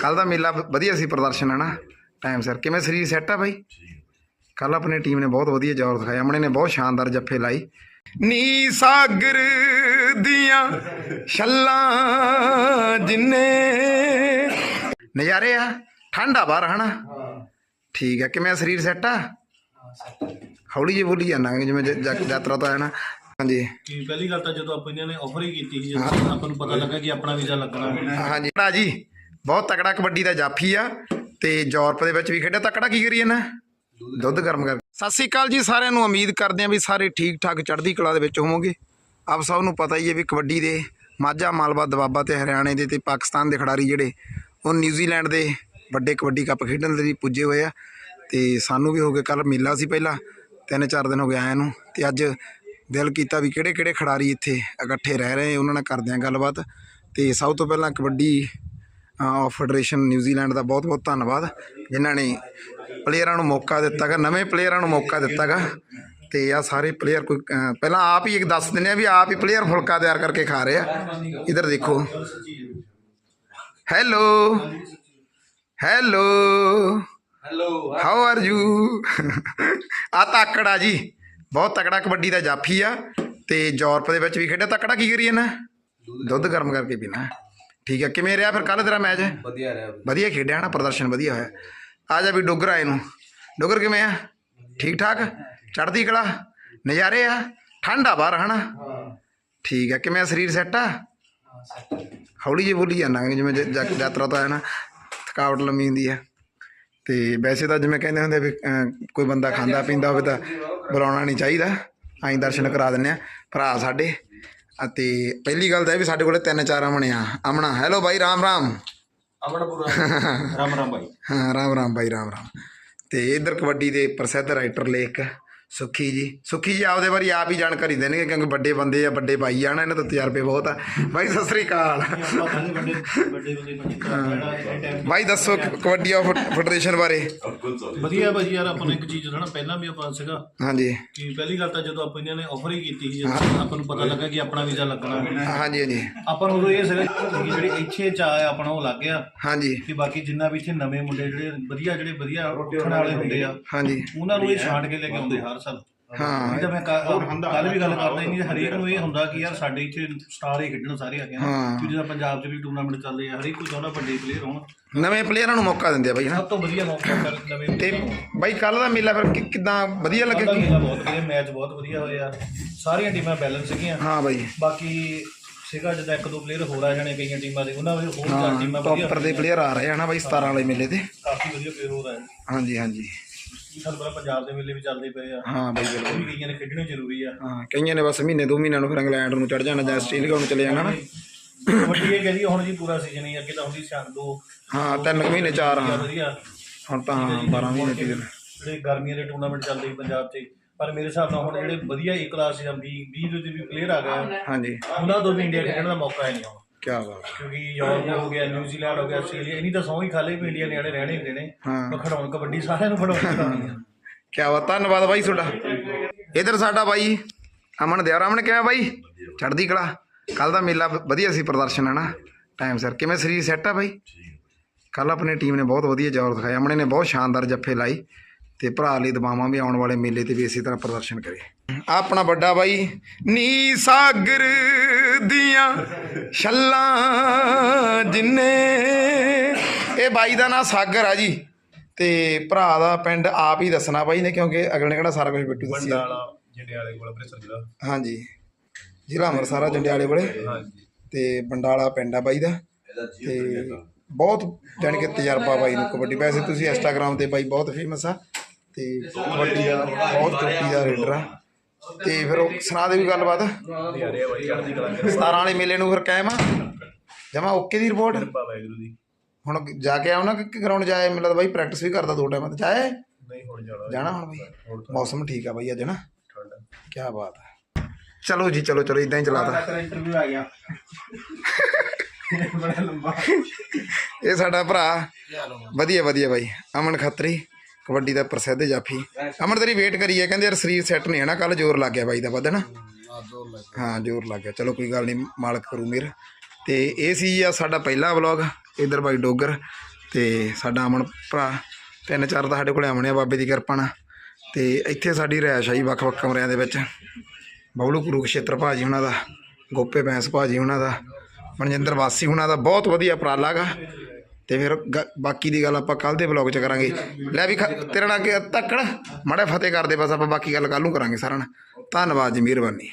ਕੱਲ ਦਾ ਮੇਲਾ ਵ- ਵਧੀਆ ਸੀ ਪ੍ਰਦਰਸ਼ਨ ਹੈ ਨਾ? ਟਾਈਮ ਸਿਰ। ਕਿਵੇਂ ਸਰੀਰ ਸੈੱਟ ਆ ਬਾਈ? ਕੱਲ ਆਪਣੀ ਟੀਮ ਨੇ ਬਹੁਤ ਵਧੀਆ ਜ਼ੋਰ ਦਿਖਾਇਆ। ਅਮਣੇ ਨੇ ਬਹੁਤ ਸ਼ਾਨਦਾਰ ਜੱਫੇ ਲਾਈ। ਨੀ ਸਾਗਰ ਦੀਆਂ ਛੱਲਾਂ ਜਿੰਨੇ ਨਜ਼ਾਰੇ ਆ ਠੰਡਾ ਬਾਹਰ ਹਨਾ ਠੀਕ ਆ। ਕਿਵੇਂ ਆ ਸਰੀਰ ਸੈੱਟ ਆ? ਹੌਲੀ ਜਿਹੀ ਬੋਲੀ ਜਾਣਾ ਜਿਵੇਂ ਜ- ਜ- ਯਾਤਰਾ ਤੋਂ ਆਇਆ ਨਾ। ਹਾਂਜੀ। ਕਿ ਪਹਿਲੀ ਗੱਲ ਤਾਂ ਜਦੋਂ ਆਪਾਂ ਇਹਨਾਂ ਨੇ ਆਫਰ ਹੀ ਕੀਤੀ ਸੀ ਜਦੋਂ ਆਪਾਂ ਨੂੰ ਪਤਾ ਲੱਗਾ ਕਿ ਆਪਣਾ ਵੀਜ਼ਾ ਲੱਗਣਾ। ਹਾਂਜੀ। ਭਰਾ ਜੀ ਬਹੁਤ ਤਕੜਾ ਕਬੱਡੀ ਦਾ ਜਾਫੀ ਆ ਤੇ ਯੂਰਪ ਦੇ ਵਿੱਚ ਵੀ ਖੇਡਿਆ। ਤਕੜਾ ਕੀ ਕਰੀਏ ਨਾ? ਦੁੱਧ ਗਰਮ ਕਰ। ਸਤਿ ਸ੍ਰੀ ਅਕਾਲ ਜੀ, ਸਾਰਿਆਂ ਨੂੰ ਉਮੀਦ ਕਰਦੇ ਹਾਂ ਵੀ ਸਾਰੇ ਠੀਕ ਠਾਕ ਚੜ੍ਹਦੀ ਕਲਾ ਦੇ ਵਿੱਚ ਹੋਵੋਗੇ। ਆਪ ਸਭ ਨੂੰ ਪਤਾ ਹੀ ਹੈ ਵੀ ਕਬੱਡੀ ਦੇ ਮਾਝਾ, ਮਾਲਵਾ ਦਵਾਬਾ ਤੇ ਹਰਿਆਣੇ ਦੇ ਤੇ ਪਾਕਿਸਤਾਨ ਦੇ ਖਿਡਾਰੀ ਜਿਹੜੇ, ਉਹ ਨਿਊਜ਼ੀਲੈਂਡ ਦੇ ਵੱਡੇ ਕਬੱਡੀ ਕੱਪ ਖੇਡਣ ਲਈ ਪੁੱਜੇ ਹੋਏ ਆ। ਤੇ ਸਾਨੂੰ ਵੀ ਹੋ ਗਿਆ ਕੱਲ ਮੇਲਾ ਸੀ ਪਹਿਲਾਂ ਤਿੰਨ ਚਾਰ ਦਿਨ ਹੋ ਗਏ ਆਇਆਂ ਨੂੰ। ਤੇ ਅੱਜ ਦਿਲ ਕੀਤਾ ਵੀ ਕਿਹੜੇ ਕਿਹੜੇ ਖਿਡਾਰੀ ਇੱਥੇ ਇਕੱਠੇ ਰਹਿ ਰਹੇ, ਉਹਨਾਂ ਨਾਲ ਕਰਦੇ ਹਾਂ ਗੱਲਬਾਤ। ਤੇ ਸਭ ਤੋਂ ਪਹਿਲਾਂ ਕਬੱਡੀ ਅ, ਫੈਡਰੇਸ਼ਨ ਨਿਊਜ਼ੀਲੈਂਡ ਦਾ ਬਹੁਤ ਬਹੁਤ ਧੰਨਵਾਦ ਜਿਨ੍ਹਾਂ ਨੇ ਪਲੇਅਰਾਂ ਨੂੰ ਮੌਕਾ ਦਿੱਤਾ ਗਾ ਨਵੇਂ ਪਲੇਅਰਾਂ ਨੂੰ ਮੌਕਾ ਦਿੱਤਾ ਗਾ ਤੇ ਆ ਸਾਰੇ ਪਲੇਅਰ ਕੋਈ ਪਹਿਲਾਂ ਆਪ ਹੀ ਇੱਕ ਦੱਸ ਦਿੰਦੇ ਆ ਵੀ ਆਪ ਹੀ ਪਲੇਅਰ ਫੁਲਕਾ ਤਿਆਰ ਕਰਕੇ ਖਾ ਰਹੇ ਆ। ਇਧਰ ਦੇਖੋ। Hello hello hello how are you ਆ ਤਕੜਾ ਜੀ ਬਹੁਤ ਤਕੜਾ ਕਬੱਡੀ ਦਾ ਜਾਫੀ ਆ ਤੇ ਯੂਰਪ ਦੇ ਵਿੱਚ ਵੀ ਖੇਡਿਆ। ਤਕੜਾ ਕੀ ਕਰੀਏ ਨਾ? ਦੁੱਧ ਗਰਮ ਕਰਕੇ ਪੀਣਾ। ਠੀਕ ਆ ਕਿਵੇਂ ਰਿਹਾ ਫਿਰ ਕੱਲ ਤੇਰਾ ਮੈਚ ਵਧੀਆ ਰਿਹਾ। ਵਧੀਆ ਖੇਡਿਆ ਨਾ ਪ੍ਰਦਰਸ਼ਨ ਵਧੀਆ ਹੋਇਆ। ਆ ਜਾ ਵੀ ਡੋਗਰ ਆਏ ਨੂੰ। ਡੋਗਰ ਕਿਵੇਂ ਆ? ਠੀਕ ਠਾਕ? ਚੜ੍ਹਦੀ ਕਲਾ? ਨਜ਼ਾਰੇ ਆ? ਠੰਡਾ ਬਾਹਰ ਹਨਾ? ਠੀਕ ਆ ਕਿਵੇਂ ਆ ਸਰੀਰ ਸੈੱਟ ਆ? ਹੌਲੀ ਜਿਹੀ ਬੋਲੀ ਜਾਣਾ ਜਿਵੇਂ ਯਾਤਰਾ ਤੋਂ ਆਇਆ ਨਾ ਥਕਾਵਟ ਲੰਮੀ ਹੁੰਦੀ ਆ ਤੇ ਵੈਸੇ ਤਾਂ ਜਿਵੇਂ ਕਹਿੰਦੇ ਹੁੰਦੇ ਵੀ ਕੋਈ ਬੰਦਾ ਖਾਂਦਾ ਪੀਂਦਾ ਹੋਵੇ ਤਾਂ ਬੁਲਾਉਣਾ ਨਹੀਂ ਚਾਹੀਦਾ। ਅਸੀਂ ਦਰਸ਼ਨ ਕਰਾ ਦਿੰਨੇ ਆ ਭਰਾ ਸਾਡੇ। ਅਤੇ ਪਹਿਲੀ ਗੱਲ ਤਾਂ ਇਹ ਵੀ ਸਾਡੇ ਕੋਲੇ ਤਿੰਨ ਚਾਰ ਅਮਣੇ ਆ। ਅਮਣਾ ਹੈਲੋ ਬਾਈ ਰਾਮ ਰਾਮ। ਅਮਨਪੁਰਾ ਰਾਮ ਰਾਮ ਭਾਈ ਹਾਂ ਰਾਮ ਰਾਮ ਬਾਈ ਰਾਮ ਰਾਮ। ਤੇ ਇਧਰ ਕਬੱਡੀ ਦੇ ਪ੍ਰਸਿੱਧ ਰਾਈਟਰ ਲੇਖ ਸੁਖੀ ਜੀ। ਸੁਖੀ ਜੀ ਆਪਦੇ ਬਾਰੇ ਆਪ ਹੀ ਜਾਣਕਾਰੀ ਦੇਣਗੇ ਕਿਉਂਕਿ ਵੱਡੇ ਬੰਦੇ ਆ ਵੱਡੇ ਭਾਈ ਆ ਨਾ ਇਹਨਾਂ ਤੋਂ ਤਜਰਬੇ ਬਹੁਤ ਆ। ਬਾਈ ਸਤਿ ਸ੍ਰੀ ਅਕਾਲ। ਬਾਈ ਦੱਸੋ ਕਬੱਡੀ ਆਫ ਫੈਡਰੇਸ਼ਨ ਬਾਰੇ। ਵਧੀਆ ਭਾਜੀ ਯਾਰ ਆਪਾਂ ਨੂੰ ਇੱਕ ਚੀਜ਼ ਨਾ ਪਹਿਲਾਂ ਵੀ ਆਪਾਂ ਸੀਗਾ ਹਾਂਜੀ। ਕਿ ਪਹਿਲੀ ਗੱਲ ਤਾਂ ਜਦੋਂ ਆਪਾਂ ਇਹਨਾਂ ਨੇ ਆਫਰ ਹੀ ਕੀਤੀ ਸੀ ਜਦੋਂ ਆਪਾਂ ਨੂੰ ਪਤਾ ਲੱਗਾ ਕਿ ਆਪਣਾ ਵੀਜ਼ਾ ਲੱਗਣਾ। ਹਾਂਜੀ ਹਾਂਜੀ। ਆਪਾਂ ਨੂੰ ਉਦੋਂ ਇਹ ਸੀਗਾ ਕਿ ਜਿਹੜੇ ਇੱਥੇ ਚਾਹ ਆਪਣਾ ਉਹ ਲੱਗ ਗਿਆ। ਹਾਂਜੀ। ਕਿ ਬਾਕੀ ਜਿੰਨਾ ਵੀ ਇੱਥੇ ਨਵੇਂ ਮੁੰਡੇ ਜਿਹੜੇ ਵਧੀਆ ਜਿਹੜੇ ਵਧੀਆ ਉੱਠਣ ਵਾਲੇ ਹੁੰਦੇ ਆ ਹਾਂਜੀ। ਉਹਨਾਂ ਨੂੰ ਇਹ ਛਾਂਟ ਕੇ ਲੈ ਕੇ ਆਉਂਦੇ ਹਰ ਸਾਲ। ਹਾਂ। ਮੈਂ ਕੱਲ ਵੀ ਗੱਲ ਕਰਦਾ ਹੀ ਨਹੀਂ ਹਰੇਕ ਨੂੰ ਇਹ ਹੁੰਦਾ ਕਿ ਯਾਰ ਸਾਡੇ ਇੱਥੇ ਸਟਾਰ ਹੀ ਖੇਡਣ ਸਾਰੇ ਆ। ਗਏ ਹਾਂ। ਨਾ ਕਿ ਜਿਹਦਾ ਪੰਜਾਬ 'ਚ ਵੀ ਟੂਰਨਾਮੈਂਟ ਚੱਲਦੇ ਆ ਹਰੇਕ ਕੋਈ ਚਾਹੁੰਦਾ ਵੱਡੇ ਪਲੇਅਰ ਹੋਣ। ਨਵੇਂ ਪਲੇਅਰਾਂ ਨੂੰ ਮੌਕਾ ਦਿੰਦੇ ਆ ਬਾਈ ਨਾ ਸਭ ਤੋਂ ਵਧੀਆ ਮੌਕਾ ਨਵੇਂ ਤੇ ਬਾਈ ਕੱਲ ਦਾ ਮੇਲਾ ਫਿਰ ਕਿ- ਕਿੱਦਾਂ ਵਧੀਆ ਲੱਗਿਆ ਮੇਲਾ ਬਹੁਤ ਵਧੀਆ ਮੈਚ ਬਹੁਤ ਵਧੀਆ ਹੋਇਆ। ਸਾਰੀਆਂ ਟੀਮਾਂ ਬੈਲੈਂਸ ਸੀਗੀਆਂ। ਹਾਂ ਬਾਈ। ਬਾਕੀ ਸੀਗਾ ਜਦੋਂ ਇੱਕ ਦੋ ਪਲੇਅਰ ਹੋਰ ਆ ਜਾਣੇ ਕਈਆਂ ਟੀਮਾਂ ਦੇ ਉਹਨਾਂ ਵਿੱਚ ਹੋਰ ਚਾਰ ਟੀਮਾਂ ਵਧੀਆ ਟੌਪਰ ਦੇ ਪਲੇਅਰ ਆ ਰਹੇ ਆ ਨਾ ਬਾਈ 17 ਵਾਲੇ ਮੇਲੇ ਤੇ। ਕਾਫੀ ਵਧੀਆ ਪਲੇਅਰ ਹੋਰ ਆਏ ਹਾਂਜੀ ਹਾਂਜੀ। ਸਾਨੂੰ ਪਤਾ ਪੰਜਾਬ ਦੇ ਮੇਲੇ ਵੀ ਚੱਲਦੇ ਪਏ ਆ। ਹਾਂ ਬਾਈ ਬਿਲਕੁਲ। ਉਹ ਵੀ ਕਈਆਂ ਨੇ ਖੇਡਣੇ ਜ਼ਰੂਰੀ ਆ। ਹਾਂ ਕਈਆਂ ਨੇ ਬਸ ਮਹੀਨੇ ਦੋ ਮਹੀਨਿਆਂ ਨੂੰ ਫਿਰ ਇੰਗਲੈਂਡ ਨੂੰ ਚੜ ਜਾਣਾ ਜਾਂ ਆਸਟ੍ਰੇਲੀਆ ਨੂੰ ਚਲੇ ਜਾਣਾ ਨਾ। ਕਬੱਡੀ ਇਹ ਕਹਦੀ ਹੁਣ ਜੀ ਪੂਰਾ ਸੀਜ਼ਨ ਹੀ ਅੱਗੇ ਤਾਂ ਹੁੰਦੀ ਸ਼ਾਨ ਦੋ। ਹਾਂ ਤਿੰਨ ਕੁ ਮਹੀਨੇ ਚਾਰ ਹਾਂ। ਵਧੀਆ। ਹੁਣ ਤਾਂ 12 ਮਹੀਨੇ ਦੀ ਜਿਹੜੇ ਗਰਮੀਆਂ ਦੇ ਟੂਰਨਾਮੈਂਟ ਚੱਲਦੇ ਸੀ ਪੰਜਾਬ 'ਚ ਪਰ ਮੇਰੇ ਹਿਸਾਬ ਨਾਲ ਹੁਣ ਜਿਹੜੇ ਵਧੀਆ ਏ ਕਲਾਸ ਜਾਂ 20 20 ਦੇ ਵੀ ਪਲੇਅਰ ਆ ਗਏ ਆ, ਹਾਂਜੀ। ਉਹਨਾਂ ਤੋਂ ਵੀ ਇੰਡੀਆ ਖੇਡਣ ਦਾ ਮੌਕਾ ਹੈ ਨਹੀਂ ਹੁਣ। ਕੀ ਬਾਤ ਕਿਉਂਕਿ ਯੂਰਪ ਹੋ ਗਿਆ ਨਿਊਜ਼ੀਲੈਂਡ ਹੋ ਗਿਆ ਆਸਟ੍ਰੇਲੀਆ ਇਨੀ ਤਾਂ ਸੌਂ ਹੀ ਖਾਲੇ ਵੀ ਇੰਡੀਆ ਨਿਆਣੇ ਰਹਿਣੇ ਹੁੰਦੇ ਨੇ ਹਾਂ। ਪਰ ਖੜਾਉਣ ਕਬੱਡੀ ਸਾਰਿਆਂ ਨੂੰ ਖੜਾਉਣੀ ਖੜਾਉਣੀ ਆ। ਕੀ ਬਾਤ ਧੰਨਵਾਦ ਬਾਈ ਤੁਹਾਡਾ। ਇਧਰ ਸਾਡਾ ਬਾਈ ਅਮਨ ਦਿਆਰ ਅਮਨ ਕਿਵੇਂ ਬਾਈ? ਚੜ੍ਹਦੀ ਕਲਾ। ਕੱਲ ਦਾ ਮੇਲਾ ਵ- ਵਧੀਆ ਸੀ ਪ੍ਰਦਰਸ਼ਨ ਹੈ ਨਾ? ਟਾਈਮ ਸਿਰ। ਕਿਵੇਂ ਸਰੀਰ ਸੈੱਟ ਆ ਬਾਈ? ਕੱਲ ਆਪਣੀ ਟੀਮ ਨੇ ਬਹੁਤ ਵਧੀਆ ਜ਼ੋਰ ਦਿਖਾਇਆ। ਅਮਨੇ ਨੇ ਬਹੁਤ ਸ਼ਾਨਦਾਰ ਜੱਫੇ ਲਾਈ ਤੇ ਭਰਾ ਲਈ ਦਬਾਵਾਂ ਵੀ ਆਉਣ ਵਾਲੇ ਮੇਲੇ ਤੇ ਵੀ ਇਸੇ ਤਰ੍ਹਾਂ ਪ੍ਰਦਰਸ਼ਨ ਕਰੇ। ਆਪਣਾ ਵੱਡਾ ਬਾਈ ਨੀ ਸਾਗਰ ਦੀਆਂ ਛੱਲਾਂ ਜਿੰਨੇ। ਇਹ ਬਾਈ ਦਾ ਨਾਂ ਸਾਗਰ ਆ ਜੀ ਤੇ ਭਰਾ ਦਾ ਪਿੰਡ ਆਪ ਹੀ ਦੱਸਣਾ ਬਾਈ ਨੇ ਕਿਉਂਕਿ ਅਗਲੇ ਨੇ ਕਿਹੜਾ ਸਾਰਾ ਕੁਝ ਬਿੱਟੂ ਦੱਸਿਆ। ਜੰਡਿਆਲੇ ਕੋਲ ਅੰਮ੍ਰਿਤਸਰ ਜ਼ਿਲ੍ਹਾ। ਹਾਂਜੀ ਜ਼ਿਲ੍ਹਾ ਅੰਮ੍ਰਿਤਸਰ ਆ ਜੰਡਿਆਲੇ ਕੋਲੇ। ਤੇ ਬੰਡਾਲਾ ਪਿੰਡ ਆ ਬਾਈ ਦਾ। ਤੇ ਬਹੁਤ ਜਾਣੀ ਕਿ ਤਜਰਬਾ ਬਾਈ ਨੂੰ ਕਬੱਡੀ। ਵੈਸੇ ਤੁਸੀਂ ਇੰਸਟਾਗ੍ਰam ਤੇ ਬਾਈ ਬਹੁਤ ਫੇਮਸ ਆ। ਤੇ ਕਬੱਡੀ ਦਾ ਬਹੁਤ ਚੋਟੀ ਦਾ ਰੇਡਰ ਆ। ਤੇ ਫਿਰ ਉਹ ਸੁਣਾ ਦੇ ਵੀ ਗੱਲਬਾਤ। 17 ਵਾਲੇ ਮੇਲੇ ਨੂੰ ਫਿਰ ਕਾਇਮ ਆ। ਜਮਾ ਓਕੇ ਦੀ ਰਿਪੋਰਟ? ਹੁਣ ਜਾ ਕੇ ਆਉਣਾ ਕਿ ਗਰਾਊਂਡ ਜਾਏ। ਮੈਨੂੰ ਲੱਗਦਾ ਬਾਈ ਪ੍ਰੈਕਟਿਸ ਵੀ ਕਰਦਾ ਦੋ ਟਾਈਮਾਂ ਤੇ ਜਾਏ। ਨਹੀਂ ਹੁਣ ਜਾਣਾ ਜਾਣਾ ਹੁਣ ਬਾਈ ਮੌਸਮ ਠੀਕ ਆ ਬਾਈ ਅੱਜ ਨਾ? ਕੀ ਬਾਤ ਹੈ ਚਲੋ ਜੀ ਚਲੋ ਚਲੋ ਇਦਾਂ ਹੀ ਚਲਾਤਾ। ਇੰਟਰਵਿਊ ਆ ਗਿਆ। ਬੜਾ ਲੰਬਾ ਇਹ ਸਾਡਾ ਭਰਾ। ਵਧੀਆ ਵਧੀਆ ਬਾਈ। ਅਮਨ ਖੱਤਰੀ। ਕਬੱਡੀ ਦਾ ਪ੍ਰਸਿੱਧ ਜਾਫੀ। ਅਮਨ, ਤੇਰੀ ਵੇਟ ਕਰੀਏ, ਕਹਿੰਦੇ ਯਾਰ ਸਰੀਰ ਸੈੱਟ ਨਹੀਂ ਹੈ ਨਾ ਕੱਲ ਜ਼ੋਰ ਲੱਗ ਗਿਆ ਬਾਈ ਦਾ ਵੱਧ ਨਾ? ਹਾਂ, ਜ਼ੋਰ ਲੱਗ ਗਿਆ। ਚਲੋ, ਕੋਈ ਗੱਲ ਨਹੀਂ, ਮਾਲਕ ਕਰੂ ਮੇਰ ਤੇ ਇਹ ਸੀ ਆ ਸਾਡਾ ਪਹਿਲਾ ਵਲੌਗ ਇਧਰ ਬਾਈ ਡੋਗਰ ਤੇ ਸਾਡਾ ਅਮਨ ਭਰਾ। ਤਿੰਨ ਚਾਰ ਤਾਂ ਸਾਡੇ ਕੋਲੇ ਆਉਣੇ ਆ, ਬਾਬੇ ਦੀ ਕਿਰਪਾ ਨਾਲ। ਤੇ ਇੱਥੇ ਸਾਡੀ ਰਿਹਾਇਸ਼ ਆਈ ਵੱਖ-ਵੱਖ ਕਮਰਿਆਂ ਦੇ ਵਿੱਚ। ਬਬਲੂ ਕੁਰੂਕਸ਼ੇਤਰ ਭਾਜੀ ਉਹਨਾਂ ਦਾ, ਗੋਪੇ ਬੈਂਸ ਭਾਜੀ ਉਹਨਾਂ ਦਾ, ਮਨਜਿੰਦਰ ਵਾਸੀ ਉਹਨਾਂ ਦਾ, ਬਹੁਤ ਵਧੀਆ ਉਪਰਾਲਾ ਗਾ। ਤੇ ਫਿਰ ਗ- ਬਾਕੀ ਦੀ ਗੱਲ ਆਪਾਂ ਕੱਲ ਦੇ ਵਲੌਗ 'ਚ ਕਰਾਂਗੇ। ਲੈ ਵੀ ਖ- ਤੇਰੇ ਨਾਲ ਅੱਗੇ ਤੱਕੜ ਮੜੇ ਫਤਿਹ ਕਰਦੇ ਬਸ ਆਪਾਂ ਬਾਕੀ ਗੱਲ ਕੱਲ ਨੂੰ ਕਰਾਂਗੇ ਸਾਰਿਆਂ ਨਾਲ। ਧੰਨਵਾਦ ਜੀ, ਮਿਹਰਬਾਨੀ।